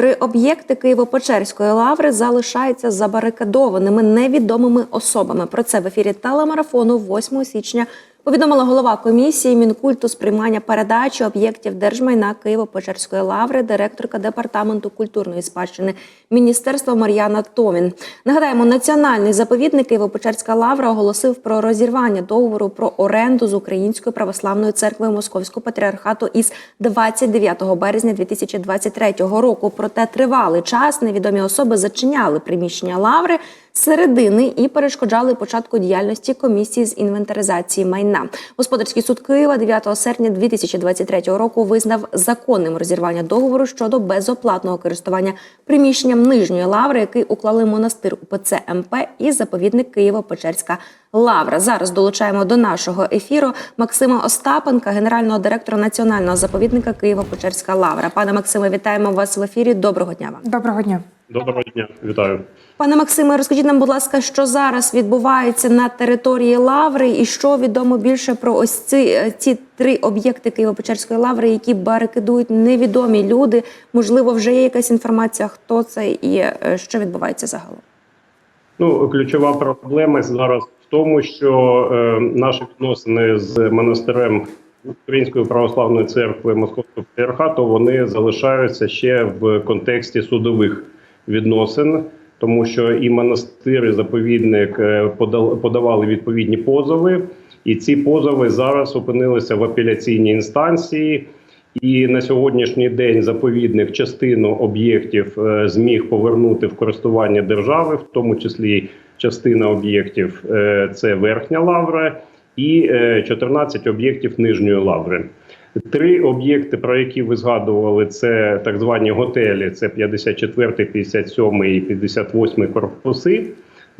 Три об'єкти Києво-Печерської лаври залишаються забарикадованими невідомими особами. Про це в ефірі телемарафону 8 січня повідомила голова комісії Мінкульту з приймання передачі об'єктів держмайна Києво-Печерської лаври, директорка департаменту культурної спадщини міністерства Мар'яна Томін. Нагадаємо, національний заповідник Києво-Печерська лавра оголосив про розірвання договору про оренду з Українською православною церквою Московського патріархату із 29 березня 2023 року. Проте тривалий час невідомі особи зачиняли приміщення лаври середини і перешкоджали початку діяльності комісії з інвентаризації майна. Господарський суд Києва 9 серпня 2023 року визнав законним розірвання договору щодо безоплатного користування приміщенням нижньої лаври, який уклали монастир УПЦ МП і заповідник Києво-Печерська лавра. Зараз долучаємо до нашого ефіру Максима Остапенка, генерального директора національного заповідника Києво-Печерська лавра. Пане Максиме, вітаємо вас в ефірі. Доброго дня вам. Доброго дня. Доброго дня, вітаю. Пане Максиме, розкажіть нам, будь ласка, що зараз відбувається на території лаври, і що відомо більше про ось ці, е, ці три об'єкти Києво-Печерської лаври, які барикадують невідомі люди. Можливо, вже є якась інформація, хто це і е, що відбувається загалом. Ну, ключова проблема зараз в тому, що е, наші відносини з монастирем Української православної церкви Московського патріархату вони залишаються ще в контексті судових відносин, тому що і монастир, і заповідник е, подавали відповідні позови, і ці позови зараз опинилися в апеляційній інстанції. І на сьогоднішній день заповідник частину об'єктів е, зміг повернути в користування держави, в тому числі частина об'єктів е, це верхня лавра, і е, 14 об'єктів нижньої лаври. Три об'єкти, про які ви згадували, це так звані готелі: це 54, 57 і 58 корпуси.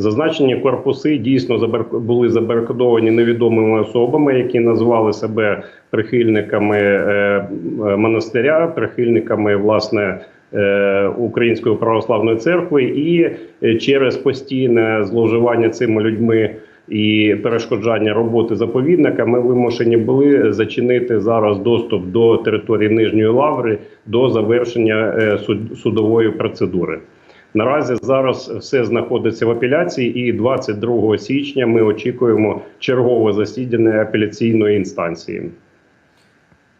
Зазначені корпуси дійсно були забаркадовані невідомими особами, які назвали себе прихильниками е, монастиря, прихильниками власне е, Української православної церкви, і е, через постійне зловживання цими людьми і перешкоджання роботи заповідника, ми вимушені були зачинити зараз доступ до території нижньої лаври до завершення е, судової процедури. Наразі зараз все знаходиться в апеляції, і 22 січня ми очікуємо чергове засідання апеляційної інстанції.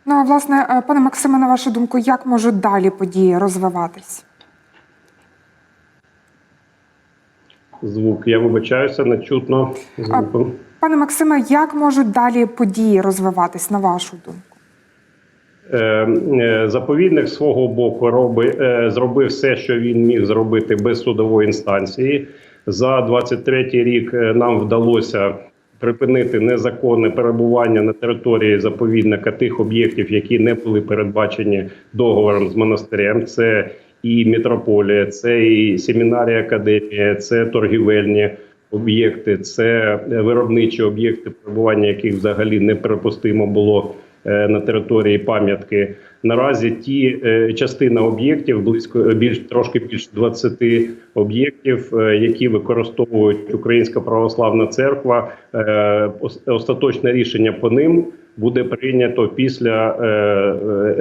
Ну а власне, е, пане Максиме, на вашу думку, як можуть далі події розвиватись? Звук я вибачаюся, не чутно звуку. Пане Максиме, як можуть далі події розвиватись, на вашу думку? Е, е, Заповідник свого боку роби, е, зробив все, що він міг зробити без судової інстанції. За 23 рік нам вдалося припинити незаконне перебування на території заповідника тих об'єктів, які не були передбачені договором з монастирем. Це і мітрополія, це і семінарія академія, це торгівельні об'єкти, це виробничі об'єкти, перебування яких взагалі неприпустимо було е, на території пам'ятки. Наразі ті е, частина об'єктів, близько е, більш трошки більше 20 об'єктів, е, які використовують Українська православна церква. е, Остаточне рішення по ним буде прийнято після е,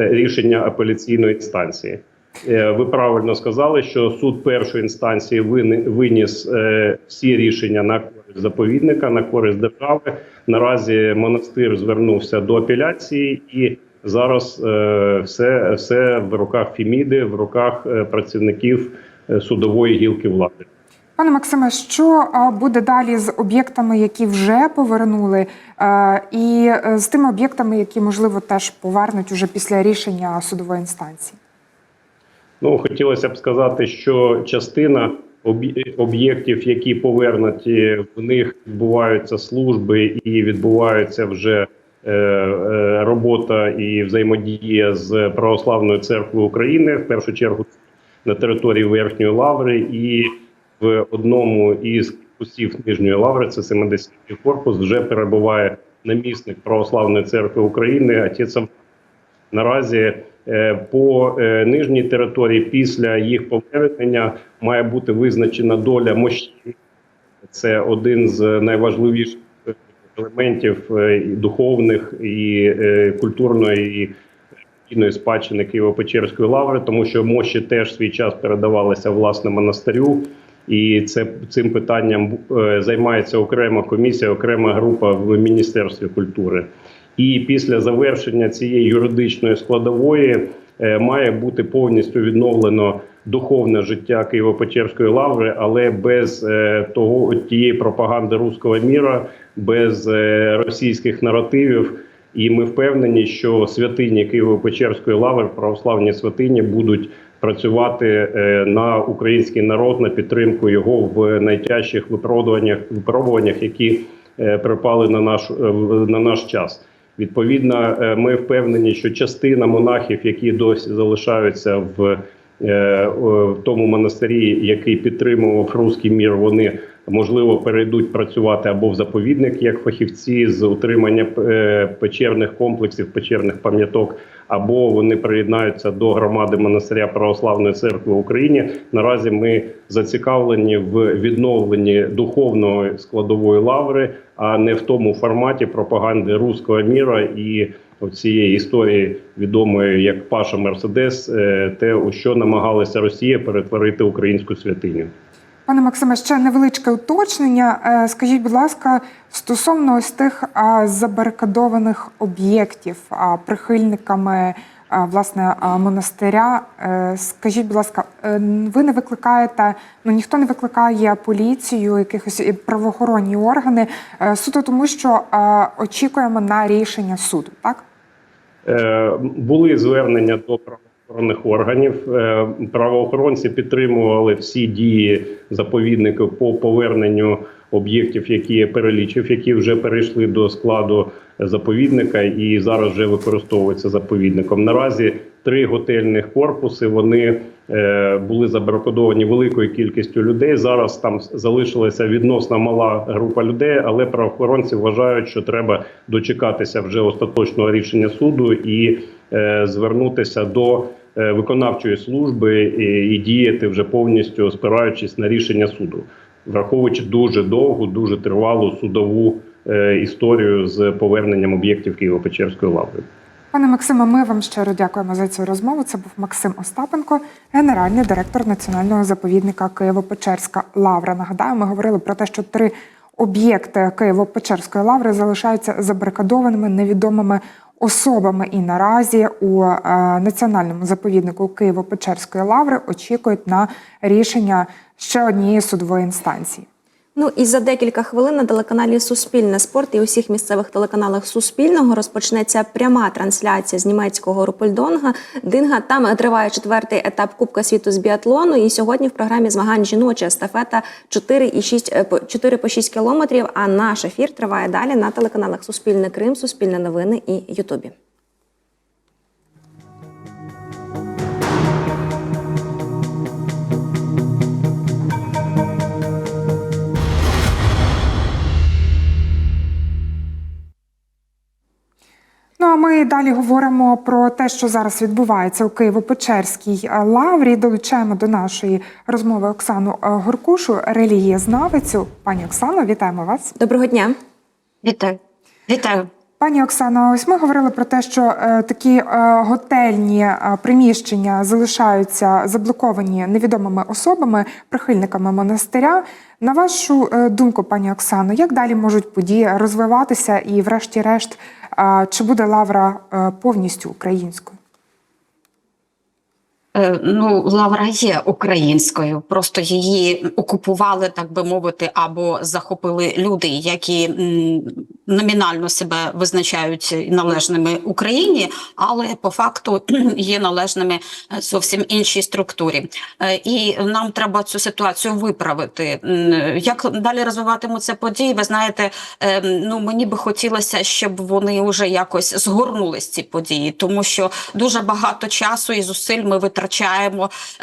е, рішення апеляційної інстанції. Е, Ви правильно сказали, що суд першої інстанції виніс е, всі рішення на користь заповідника, на користь держави. Наразі монастир звернувся до апеляції, і зараз е, все, все в руках Фіміди, в руках працівників судової гілки влади. Пане Максиме, що буде далі з об'єктами, які вже повернули, і з тими об'єктами, які можливо теж повернуть уже після рішення судової інстанції? Ну, хотілося б сказати, що частина об'єктів, які повернуті, в них відбуваються служби і відбувається вже е, е, робота і взаємодія з православною церквою України, в першу чергу на території верхньої лаври, і в одному із корпусів нижньої лаври, це 70-й корпус, вже перебуває намісник православної церкви України, отець Наразі по е, нижній території після їх повернення має бути визначена доля мощів. Це один з найважливіших елементів е, і духовних і е, культурної релігійної спадщини Києво-Печерської лаври, тому що мощі теж свій час передавалися власне монастирю. І це цим питанням е, займається окрема комісія, окрема група в Міністерстві культури. І після завершення цієї юридичної складової е, має бути повністю відновлено духовне життя Києво-Печерської лаври, але без е, того тієї пропаганди руського міра, без е, російських наративів. І ми впевнені, що святині Києво-Печерської лаври, православні святині, будуть працювати на український народ на підтримку його в найтяжчих випробуваннях, випробуваннях, які припали на наш на наш час. Відповідно, е, ми впевнені, що частина монахів, які досі залишаються в, е, в тому монастирі, який підтримував руський мір, вони можливо перейдуть працювати або в заповідник як фахівці з утримання е, печерних комплексів, печерних пам'яток, або вони приєднаються до громади монастиря Православної церкви в Україні. Наразі ми зацікавлені в відновленні духовної складової лаври, а не в тому форматі пропаганди руського міра і цієї історії відомої як Паша Мерседес, е, те, у що намагалася Росія перетворити українську святиню. Пане Максиме, ще невеличке уточнення. Е, Скажіть, будь ласка, стосовно ось тих забарикадованих об'єктів прихильниками власне монастиря. е, Скажіть, будь ласка, е, ви не викликаєте, ну ніхто не викликає поліцію, якихось правоохоронні органи е, суто тому, що очікуємо на рішення суду, так? Е, Були звернення до правоохоронних органів. Е, Правоохоронці підтримували всі дії заповідників по поверненню об'єктів, які я перелічив, які вже перейшли до складу заповідника і зараз вже використовуються заповідником. Наразі три готельних корпуси вони були забаркодовані великою кількістю людей. Зараз там залишилася відносно мала група людей, але правоохоронці вважають, що треба дочекатися вже остаточного рішення суду і е, звернутися до е, виконавчої служби і, діяти вже повністю спираючись на рішення суду, враховуючи дуже довгу, дуже тривалу судову е, історію з поверненням об'єктів Києво-Печерської лаври. Пане Максиме, ми вам щиро дякуємо за цю розмову. Це був Максим Остапенко, генеральний директор національного заповідника Києво-Печерська лавра. Нагадаю, ми говорили про те, що три об'єкти Києво-Печерської лаври залишаються забарикадованими невідомими особами. І наразі у е, національному заповіднику Києво-Печерської лаври очікують на рішення ще однієї судової інстанції. Ну і за декілька хвилин на телеканалі Суспільне спорт і усіх місцевих телеканалах Суспільного розпочнеться пряма трансляція з німецького Рупольдонга. Динга там триває четвертий етап Кубка світу з біатлону. І сьогодні в програмі змагань жіноча естафета 4 і 6, е, по- 4 по 6 кілометрів. А наш ефір триває далі на телеканалах Суспільне Крим, Суспільне новини і Ютубі. Далі говоримо про те, що зараз відбувається у Києво-Печерській е, лаврі. Долучаємо до нашої розмови Оксану е, Горкушу, релігієзнавицю. Пані Оксано, вітаємо вас. Доброго дня. Вітаю. Вітаю. Пані Оксано, ось ми говорили про те, що е, такі е, готельні е, приміщення залишаються заблоковані невідомими особами, прихильниками монастиря. На вашу е, думку, пані Оксано, як далі можуть події розвиватися і, врешті-решт, чи буде лавра е, повністю українською? Е, Ну, Лавра є українською, просто її окупували, так би мовити, або захопили люди, які номінально себе визначають належними Україні, але по факту є належними е, зовсім іншій структурі. Е, І нам треба цю ситуацію виправити. Як далі розвиватимуться події? Ви знаєте, ну мені би хотілося, щоб вони вже якось згорнулись ці події, тому що дуже багато часу і зусиль ми витрачаємо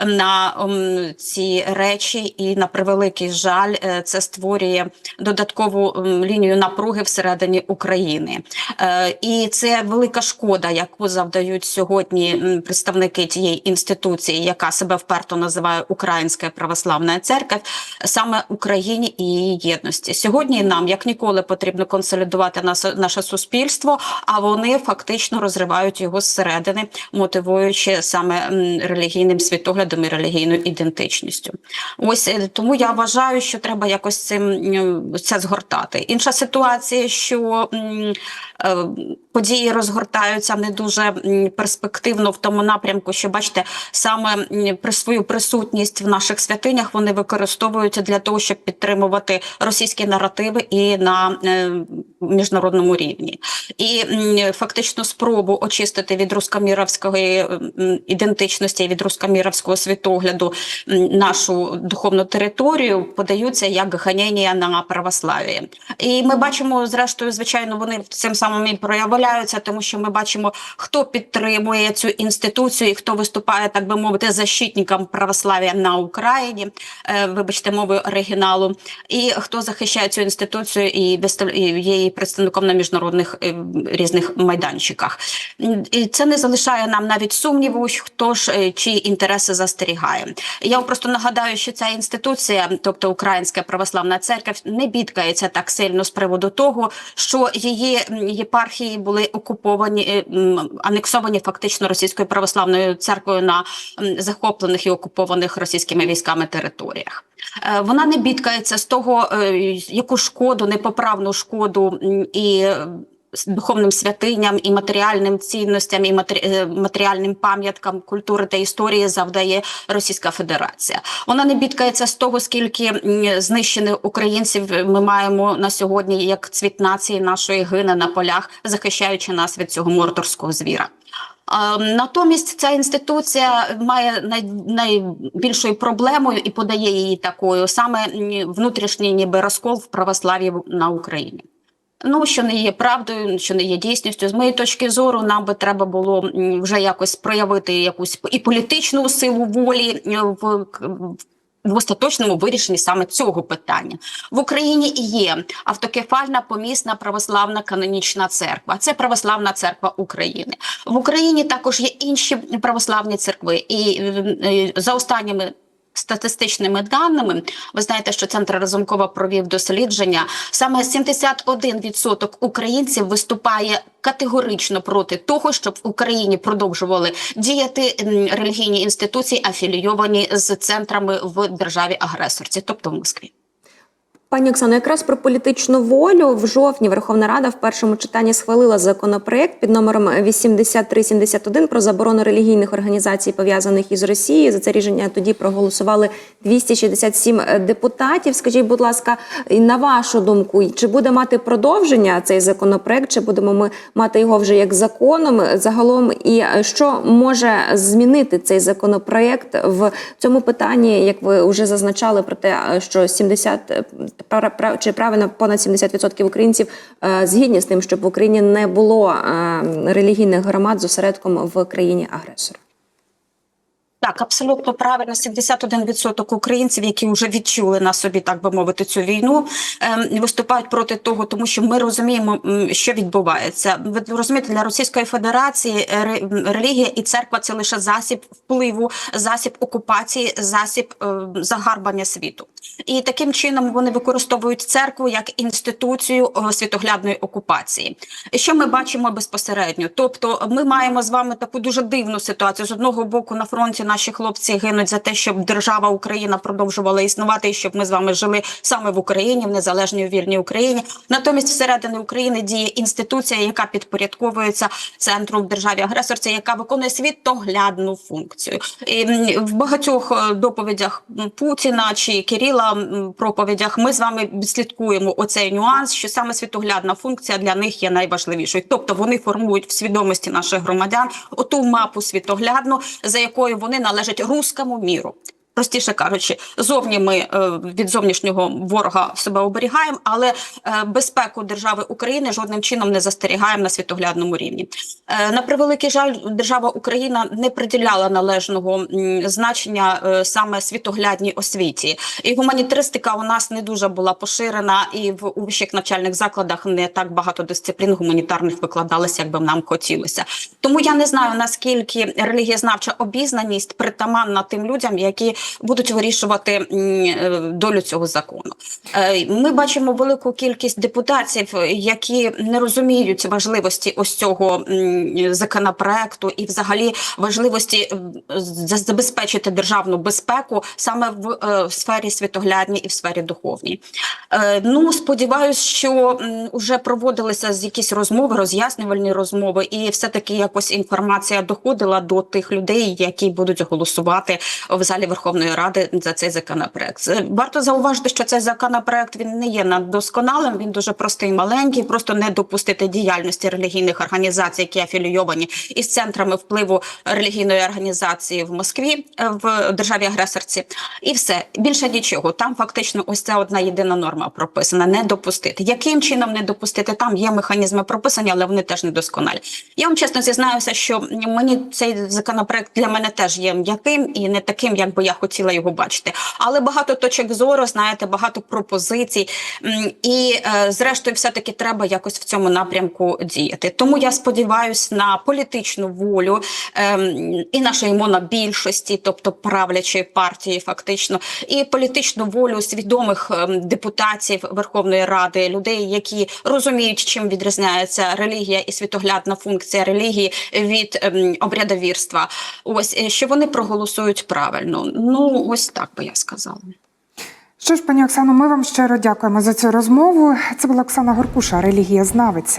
на ем, ці речі, і на превеликий жаль, е, це створює додаткову ем, лінію напруги всередині України. Е, і це велика шкода, яку завдають сьогодні представники тієї інституції, яка себе вперто називає Українська православна церква, саме Україні і її єдності. Сьогодні нам як ніколи потрібно консолідувати наше суспільство, а вони фактично розривають його зсередини, мотивуючи саме релігійним світоглядом і релігійною ідентичністю. Ось е, тому я вважаю, що треба якось цим це згортати. Інша ситуація, що е, події розгортаються не дуже перспективно в тому напрямку, що бачите, саме при свою присутність в наших святинях вони використовуються для того, щоб підтримувати російські наративи і на е, міжнародному рівні. І фактично спробу очистити від рускоміровської ідентичності, від рускоміровського світогляду нашу духовну територію подаються як ганяння на православ'я. І ми бачимо, зрештою, звичайно, вони цим самим і проявляються, тому що ми бачимо, хто підтримує цю інституцію і хто виступає, так би мовити, защитником православ'я на Україні, е, вибачте, мовою оригіналу, і хто захищає цю інституцію і є її представником на міжнародних е, різних майданчиках. І це не залишає нам навіть сумніву, хто ж е, чиї інтереси застерігає. Я просто нагадаю, що ця інституція, тобто Українська православна церква, не бідкається так сильно з приводу того, що її єпархії були окуповані, е, анексовані фактично російською православною церквою на захоплених і окупованих російськими військами територіях. Е, Вона не бідкається з того, е, яку шкоду, непоправну шкоду і духовним святиням, і матеріальним цінностям, і е, матеріальним пам'яткам культури та історії завдає Російська Федерація. Вона не бідкається з того, скільки знищених українців ми маємо на сьогодні, як цвіт нації нашої гине на полях, захищаючи нас від цього мордорського звіра. Натомість ця інституція має най, найбільшою проблемою і подає її такою саме внутрішній ніби розкол в православ'ї в- на Україні. Ну, що не є правдою, що не є дійсністю. З моєї точки зору, нам би треба було вже якось проявити якусь і політичну силу волі е, в, в остаточному вирішенні саме цього питання. В Україні є автокефальна помісна православна канонічна церква. Це православна церква України. В Україні також є інші православні церкви, і е, за останніми. Статистичними даними, ви знаєте, що центр Разумкова провів дослідження. Саме 71% українців виступає категорично проти того, щоб в Україні продовжували діяти релігійні інституції, афілійовані з центрами в державі агресорці, тобто в Москві. Пані Оксано, якраз про політичну волю в жовтні Верховна Рада в першому читанні схвалила законопроект під номером 8371 про заборону релігійних організацій, пов'язаних із Росією. За це рішення тоді проголосували 267 депутатів. Скажіть, будь ласка, на вашу думку, чи буде мати продовження цей законопроект, чи будемо ми мати його вже як законом загалом? І е, що може змінити цей законопроект в цьому питанні, як ви вже зазначали про те, е, що 70 е, пра- пра- чи правильно понад 70% українців е, згідні з тим, щоб в Україні не було е, релігійних громад з осередком в країні агресора. Так, абсолютно правильно. 71% українців, які вже відчули на собі, так би мовити, цю війну, ем, виступають проти того, тому що ми розуміємо, що відбувається. Ви розумієте, для Російської Федерації е, релігія і церква це лише засіб впливу, засіб окупації, засіб е, загарбання світу. І таким чином вони використовують церкву як інституцію е, світоглядної окупації. Що ми бачимо безпосередньо? Тобто, ми маємо з вами таку дуже дивну ситуацію. З одного боку, на фронті наші хлопці гинуть за те, щоб держава Україна продовжувала існувати, і щоб ми з вами жили саме в Україні, в незалежній вільній Україні. Натомість, всередині України діє інституція, яка підпорядковується центру в державі агресорці, яка виконує світоглядну функцію. І в багатьох е, доповідях Путіна чи Кирила м, проповідях ми з вами слідкуємо оцей нюанс, що саме світоглядна функція для них є найважливішою. Тобто вони формують в свідомості наших громадян оту мапу світоглядну, за якою вони належать руському міру. Простіше кажучи, зовні ми е, від зовнішнього ворога себе оберігаємо, але е, безпеку держави України жодним чином не застерігаємо на світоглядному рівні. Е, на превеликий жаль, держава Україна не приділяла належного значення саме світоглядній освіті. І гуманітаристика у нас не дуже була поширена, і в вищих навчальних закладах не так багато дисциплін гуманітарних викладалося, як би нам хотілося. Тому я не знаю наскільки релігієзнавча обізнаність притаманна тим людям, які будуть вирішувати е, долю цього закону. Е, Ми бачимо велику кількість депутатів, які не розуміють важливості ось цього законопроекту і, взагалі, важливості забезпечити державну безпеку саме в е, сфері світоглядній і в сфері духовній. Е, Ну сподіваюся, що м, уже проводилися якісь розмови, роз'яснювальні розмови, і все таки якось інформація доходила до тих людей, які будуть голосувати в залі Верховної Ради за цей законопроект. Варто зауважити, що цей законопроект він не є наддосконалим, він дуже простий, маленький. Просто не допустити діяльності релігійних організацій, які афілійовані із центрами впливу релігійної організації в Москві е, в державі агресорці, і все більше нічого. Там фактично ось ця одна єдина норма прописана: не допустити. Яким чином не допустити? Там є механізми прописані, але вони теж недосконалі. Я вам чесно зізнаюся, що мені цей законопроект для мене теж є м'яким і не таким, як би я хотіла його бачити. Але багато точок зору, знаєте, багато пропозицій, і е, зрештою, все таки треба якось в цьому напрямку діяти. Тому я сподіваюся на політичну волю ем, і нашої монобільшості, тобто правлячої партії, фактично, і політичну волю свідомих ем, депутатів Верховної Ради, людей, які розуміють, чим відрізняється релігія і світоглядна функція релігії від ем, обрядовірства. Ось е, що вони проголосують правильно. Ну ось так би я сказала. Що ж, пані Оксано, ми вам щиро дякуємо за цю розмову. Це була Оксана Горкуша, релігієзнавиця.